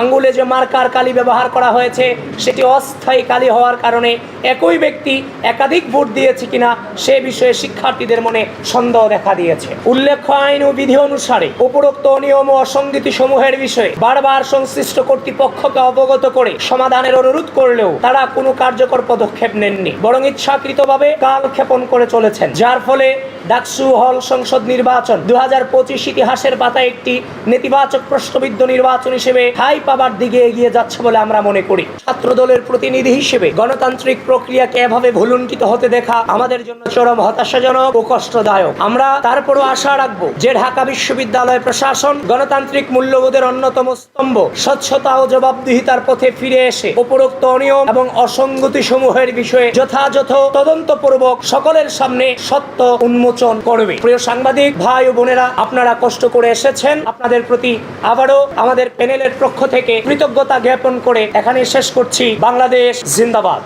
আঙ্গুলে যে মার্কার কালি ব্যবহার করা হয়েছে, সেটি অস্থায়ী কালি হওয়ার কারণে একই ব্যক্তি একাধিক ভোট দিয়েছে কিনা, সে বিষয়ে শিক্ষার্থীদের মনে সন্দেহ দেখা দিয়েছে। উল্লেখ্য আইন ও বিধি অনুসারে উপরোক্ত নিয়ম ও অসঙ্গতি সমূহের বিষয়ে বারবার সংশ্লিষ্ট কর্তৃপক্ষকে অবগত করে সমাধানের অনুরোধ করলেও তারা কোনো কার্যকর পদক্ষেপ নেননি, বরং ইচ্ছাকৃতভাবে কালক্ষেপণ করে চলেছেন। যার ফলে ডাকসু হল সংসদ নির্বাচন দুই হাজার পঁচিশ ইতিহাসের পাতায় একটি নেতিবাচক প্রশ্নবিদ্ধ নির্বাচন হিসেবে ঠাই পাবার দিকে এগিয়ে যাচ্ছে বলে আমরা মনে করি। ছাত্র দলের প্রতিনিধি হিসেবে গণতান্ত্রিক প্রক্রিয়াকে এভাবে ভুলুণ্ঠিত হতে দেখা আমাদের জন্য চরম হতাশাজনক ও কষ্টদায়ক। আমরা তারপরও আশা রাখব যে ঢাকা বিশ্ববিদ্যালয় প্রশাসন গণতান্ত্রিক মূল্যবোধের অন্যতম স্তম্ভ, স্বচ্ছতা ও জবাবদিহিতার পথে ফিরে এসে উপরোক্ত অনিয়ম এবং অসঙ্গতি সমূহের বিষয়ে যথাযথ তদন্তপূর্বক সকলের সামনে সত্য উন্মোচন করবে। প্রিয় সাংবাদিক, ভাই ও বোনেরা, আপনারা কষ্ট করে এসেছেন। আপনাদের প্রতি আবারও আমাদের প্যানেলের পক্ষ থেকে কৃতজ্ঞতা জ্ঞাপন করে এখানে শেষ করছি। বাংলাদেশ জিন্দাবাদ।